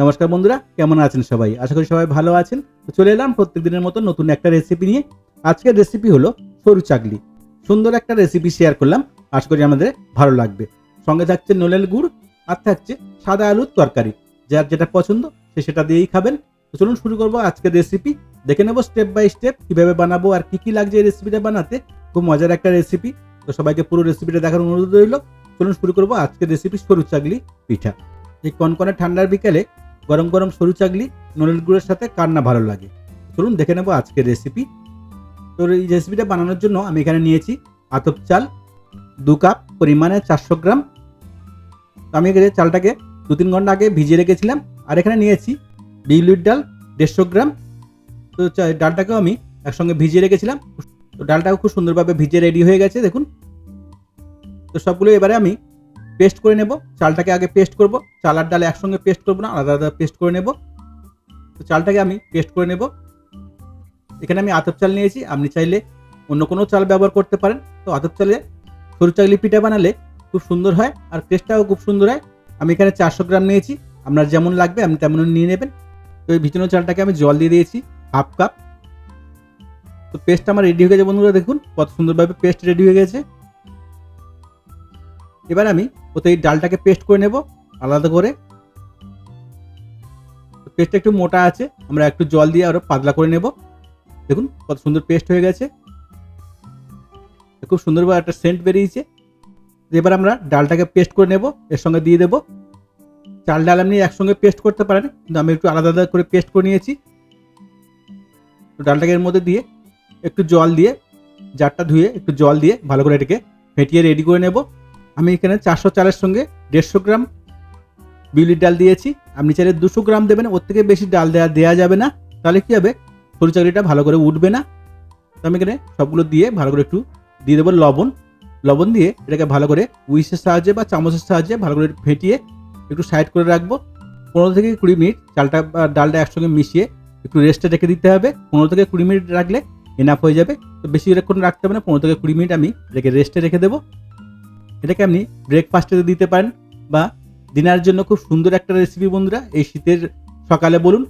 নমস্কার বন্ধুরা, কেমন আছেন সবাই? আশা করি সবাই ভালো আছেন। তো চলে এলাম প্রত্যেক দিনের মতো নতুন একটা রেসিপি নিয়ে। আজকের রেসিপি হলো সরু চাকলি। সুন্দর একটা রেসিপি শেয়ার করলাম। আশা করি আমাদের ভালো লাগবে। সঙ্গে থাকছে নলেল গুড়, আর থাকছে সাদা আলুর তরকারি। যার যেটা পছন্দ, সে সেটা দিয়েই খাবেন। তো চলুন শুরু করব আজকের রেসিপি দেখে নেব স্টেপ বাই স্টেপ কীভাবে বানাবো আর কি কি লাগছে এই রেসিপিটা বানাতে। খুব মজার একটা রেসিপি তো সবাইকে পুরো রেসিপিটা দেখার অনুরোধ রইল। চলুন শুরু করব আজকের রেসিপি সরু চাকলি পিঠা। এই কনকনে ঠান্ডার বিকেলে গরম গরম সরু চাকলি, নলের গুড়ের সাথে কার না ভালো লাগে। চলুন দেখে নেব আজকের রেসিপি তো এই রেসিপিটা বানানোর জন্য আমি এখানে নিয়েছি আতপ চাল, দু কাপ পরিমাণে চারশো গ্রাম। তো আমি এখানে চালটাকে দু তিন ঘণ্টা আগে ভিজিয়ে রেখেছিলাম। আর এখানে নিয়েছি বিউলির ডাল দেড়শো গ্রাম। তো ডালটাকেও আমি একসঙ্গে ভিজিয়ে রেখেছিলাম। তো ডালটাও খুব সুন্দরভাবে ভিজে রেডি হয়ে গেছে, দেখুন। তো সবগুলো এবারে আমি পেস্ট করে নেব, চালটাকে আগে পেস্ট করব, চাল আর ডাল একসঙ্গে পেস্ট করব না, আলাদা আলাদা পেস্ট করে নেব। তো চালটাকে আমি পেস্ট করে নেব। এখানে আমি আতপ চাল নিয়েছি, আপনি চাইলে অন্য কোনো চাল ব্যবহার করতে পারেন। তো আতপ চালে সরু চাকলি পিঠা বানালে খুব সুন্দর হয় আর টেস্টটাও খুব সুন্দর হয়। আমি এখানে চারশো গ্রাম নিয়েছি, আপনার যেমন লাগবে আপনি তেমন নিয়ে নেবেন। তো এই ভিজানো চালটাকে আমি জল দিয়ে দিয়েছি, হাফ কাপ। তো পেস্ট আমার রেডি হয়ে গেছে বন্ধুরা, দেখুন কত সুন্দরভাবে পেস্ট রেডি হয়ে গেছে। এবার আমি ওতে ডালটাকে পেস্ট করে নেব, আলাদা করে। পেস্টটা একটু মোটা আছে, আমরা একটু জল দিয়ে আরও পাতলা করে নেব। দেখুন কত সুন্দর পেস্ট হয়ে গেছে। খুব সুন্দরভাবে একটা সেন্ট বেরিয়েছে। এবার আমরা ডালটাকে পেস্ট করে নেব, এর সঙ্গে দিয়ে দেব। চাল ডাল আপনি একসঙ্গে পেস্ট করতে পারেন, কিন্তু আমি একটু আলাদা আলাদা করে পেস্ট করে নিয়েছি। ডালটাকে এর মধ্যে দিয়ে একটু জল দিয়ে, জারটা ধুয়ে একটু জল দিয়ে ভালো করে এটাকে ফেটিয়ে রেডি করে নেব। আমি এখানে চারশো চালের সঙ্গে দেড়শো গ্রাম বিউলির ডাল দিয়েছি। আপনি চাইলে দুশো গ্রাম দেবেন, ওর থেকে বেশি ডাল দেওয়া দেওয়া যাবে না। তাহলে কী হবে? সরু চাকরিটা ভালো করে উঠবে না। তো আমি এখানে সবগুলো দিয়ে ভালো করে একটু দিয়ে দেবো লবণ। লবণ দিয়ে এটাকে ভালো করে উইসের সাহায্যে বা চামচের সাহায্যে ভালো করে ফেটিয়ে একটু সাইড করে রাখব। পনেরো থেকে কুড়ি মিনিট চালটা বা ডালটা একসঙ্গে মিশিয়ে একটু রেস্টে রেখে দিতে হবে। পনেরো থেকে কুড়ি মিনিট রাখলে এনাফ হয়ে যাবে। তো বেশি অনেকক্ষণ রাখতে হবে না। পনেরো থেকে কুড়ি মিনিট আমি এটাকে রেস্টে রেখে দেবো। এটাকে আপনি ব্রেকফাস্টে দিতে পারেন বা ডিনারের জন্য খুব সুন্দর একটা রেসিপি বন্ধুরা, এই শীতের সকালে বলুন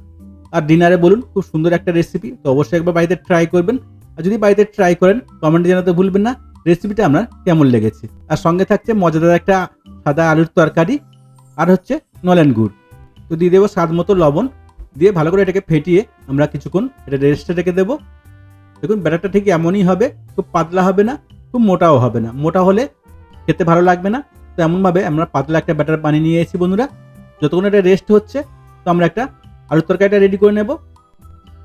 আর ডিনারে বলুন, খুব সুন্দর একটা রেসিপি তো অবশ্যই একবার বাড়িতে ট্রাই করবেন। আর যদি বাড়িতে ট্রাই করেন কমেন্টে জানাতে ভুলবেন না রেসিপিটা আপনার কেমন লেগেছে। আর সঙ্গে থাকছে মজাদার একটা সাদা আলুর তরকারি আর হচ্ছে নলেন গুড়। তো দিয়ে দেবো স্বাদ মতো লবণ, দিয়ে ভালো করে এটাকে ফেটিয়ে আমরা কিছুক্ষণ এটা রেস্টে রেখে দেবো। দেখুন, ব্যাটারটা ঠিক এমনই হবে, খুব পাতলা হবে না, খুব মোটাও হবে না। মোটা হলে খেতে ভালো লাগবে না। তো এমনভাবে আমরা পাতলা একটা ব্যাটার বানিয়ে নিয়ে এসেছি বন্ধুরা। যতক্ষণ এটা রেস্ট হচ্ছে, তো আমরা একটা আলুর তরকারিটা রেডি করে নেব।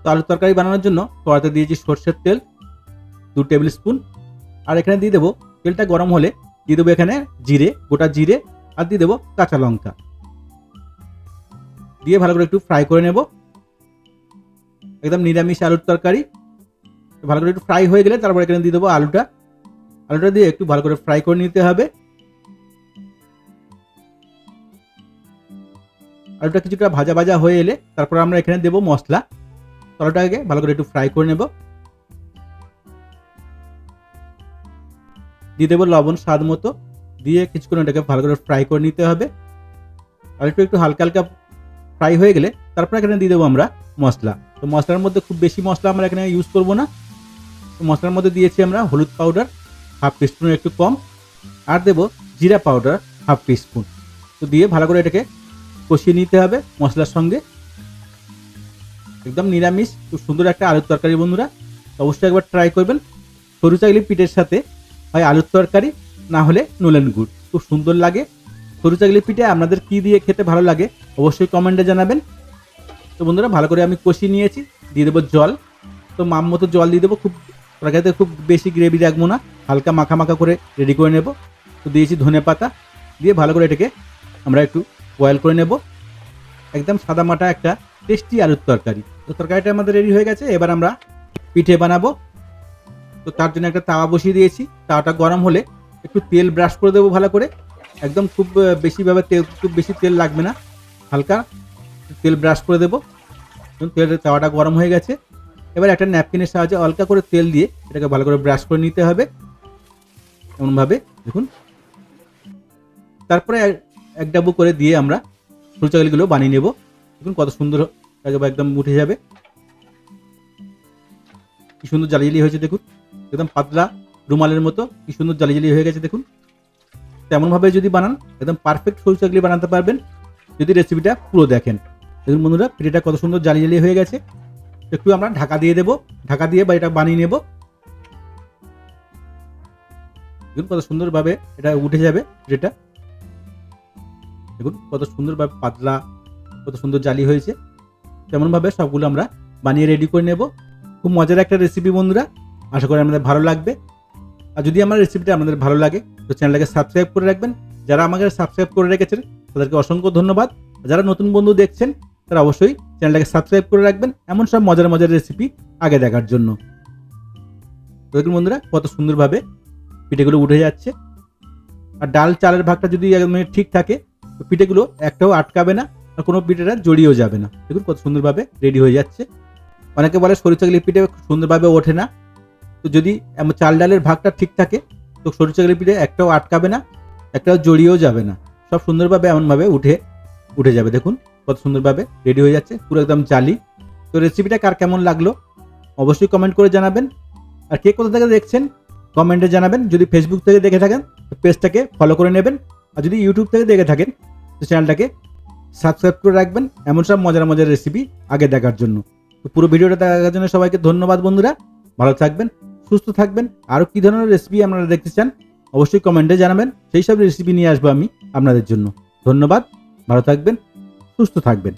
তো আলুর তরকারি বানানোর জন্য কড়াতে দিয়েছি সর্ষের তেল, দু টেবিল স্পুন আর এখানে দিয়ে দেবো তেলটা গরম হলে দিয়ে দেবো এখানে জিরে, গোটা জিরে, আর দিয়ে দেবো কাঁচা লঙ্কা। দিয়ে ভালো করে একটু ফ্রাই করে নেব। একদম নিরামিষ আলুর তরকারি। ভালো করে একটু ফ্রাই হয়ে গেলে তারপর এখানে দিয়ে দেবো আলুটা। আলুটা দিয়ে একটু ভালো করে ফ্রাই করে নিতে হবে। আলুটা কিছুটা ভাজা ভাজা হয়ে এলে তারপর আমরা এখানে দেবো মশলা। আলুটাকে ভালো করে একটু ফ্রাই করে নেব। দিয়ে দেবো লবণ স্বাদ মতো। দিয়ে কিছুক্ষণ এটাকে ভালো করে ফ্রাই করে নিতে হবে। আর একটু একটু হালকা হালকা ফ্রাই হয়ে গেলে তারপর এখানে দিয়ে দেবো আমরা মশলা। তো মশলার মধ্যে খুব বেশি মশলা আমরা এখানে ইউজ করব না। তো মশলার মধ্যে দিয়েছি আমরা হলুদ পাউডার হাফ টিস্পুনের একটু কম। আর দেবো জিরা পাউডার হাফ টিস্পুন তো দিয়ে ভালো করে এটাকে কষিয়ে নিতে হবে মশলার সঙ্গে। একদম নিরামিষ, খুব সুন্দর একটা আলুর তরকারি বন্ধুরা। অবশ্যই একবার ট্রাই করবেন। সরু চাইলে পিঠের সাথে হয় আলুর তরকারি, না হলে নলেন গুড়। খুব সুন্দর লাগে। সরু চাকলি পিঠে আপনাদের কি দিয়ে খেতে ভালো লাগে অবশ্যই কমেন্টে জানাবেন। তো বন্ধুরা, ভালো করে আমি কষিয়ে নিয়েছি। দিয়ে দেবো জল। তো মাম মতো জল দিয়ে দেবো, খুব তরকারিতে খুব বেশি গ্রেভি রাখব না। হালকা মাখা মাখা করে রেডি করে নেব। তো দিয়েছি ধনে পাতা। দিয়ে ভালো করে এটাকে আমরা একটু বয়েল করে নেব। একদম সাদা মাটা একটা টেস্টি আলুর তরকারি। তো তরকারিটা আমাদের রেডি হয়ে গেছে। এবার আমরা পিঠে বানাবো। তো তার জন্য একটা তাওয়া বসিয়ে দিয়েছি। তাওয়াটা গরম হলে একটু তেল ব্রাশ করে দেবো ভালো করে। একদম খুব বেশিভাবে তেল, খুব বেশি তেল লাগবে না। হালকা তেল ব্রাশ করে দেবো। তেলের তাওয়াটা গরম হয়ে গেছে। এবার একটা ন্যাপকিনের সাহায্যে হালকা করে তেল দিয়ে এটাকে ভালো করে ব্রাশ করে নিতে হবে। এমনভাবে, দেখুন। তারপরে এক- ডাবু করে দিয়ে আমরা সরু চাকলিগুলো বানিয়ে নেব। দেখুন কত সুন্দর একদম উঠে যাবে। কি সুন্দর জালি জালি হয়েছে, দেখুন। একদম পাতলা রুমালের মতো কি সুন্দর জালি জালি হয়ে গেছে, দেখুন। তেমনভাবে যদি বানান, একদম পারফেক্ট সরু চাকলি বানাতে পারবেন। যদি রেসিপিটা পুরো দেখেন। দেখুন বন্ধুরা পিঠেটা কত সুন্দর জালি জালি হয়ে গেছে। একটু আমরা ঢাকা দিয়ে দেবো। ঢাকা দিয়ে বা এটা বানিয়ে নেব। দেখুন কত সুন্দরভাবে এটা উঠে যাবে যেটা। দেখুন কত সুন্দরভাবে পাতলা, কত সুন্দর জালি হয়েছে। তেমনভাবে সবগুলো আমরা বানিয়ে রেডি করে নেব। খুব মজার একটা রেসিপি বন্ধুরা, আশা করি আমাদের ভালো লাগবে। আর যদি আমার রেসিপিটা আপনাদের ভালো লাগে, তো চ্যানেলটাকে সাবস্ক্রাইব করে রাখবেন। যারা আমাকে সাবস্ক্রাইব করে রেখেছেন, তাদেরকে অসংখ্য ধন্যবাদ। যারা নতুন বন্ধু দেখছেন তারা অবশ্যই চ্যানেলটাকে সাবস্ক্রাইব করে রাখবেন। এমন সব মজার মজার রেসিপি আগে দেখার জন্য। তো দেখুন বন্ধুরা, কত সুন্দরভাবে পিঠেগুলো উঠে যাচ্ছে। আর ডাল চালের ভাগটা যদি একদম ঠিক থাকে, তো পিঠেগুলো একটাও আটকাবে না আর কোনো পিঠেটা জড়িয়েও যাবে না। দেখুন কত সুন্দরভাবে রেডি হয়ে যাচ্ছে। অনেকে বলে সরু চাকলি পিঠে সুন্দরভাবে ওঠে না। তো যদি চাল ডালের ভাগটা ঠিক থাকে, তো সরু চাকলি পিঠে একটাও আটকাবে না, একটাও জড়িয়েও যাবে না। সব সুন্দরভাবে এমনভাবে উঠে উঠে যাবে। দেখুন কত সুন্দরভাবে রেডি হয়ে যাচ্ছে, পুরো একদম জালি। তো রেসিপিটা কার কেমন লাগল অবশ্যই কমেন্ট করে জানাবেন। আর কে কোথা থেকে দেখছেন কমেন্টে জানাবেন। যদি ফেসবুক থেকে দেখে থাকেন পেজটাকে ফলো করে নেবেন। আর যদি ইউটিউব থেকে দেখে থাকেন, তো চ্যানেলটাকে সাবস্ক্রাইব করে রাখবেন। এমন সব মজার মজার রেসিপি আগে দেখার জন্য। তো পুরো ভিডিওটা দেখার জন্য সবাইকে ধন্যবাদ বন্ধুরা। ভালো থাকবেন, সুস্থ থাকবেন। আরও কী ধরনের রেসিপি আপনারা দেখতে চান, অবশ্যই কমেন্টে জানাবেন। সেই সব রেসিপি নিয়ে আসব আমি আপনাদের জন্য। ধন্যবাদ, ভালো থাকবেন। সুস্থ থাকবেন।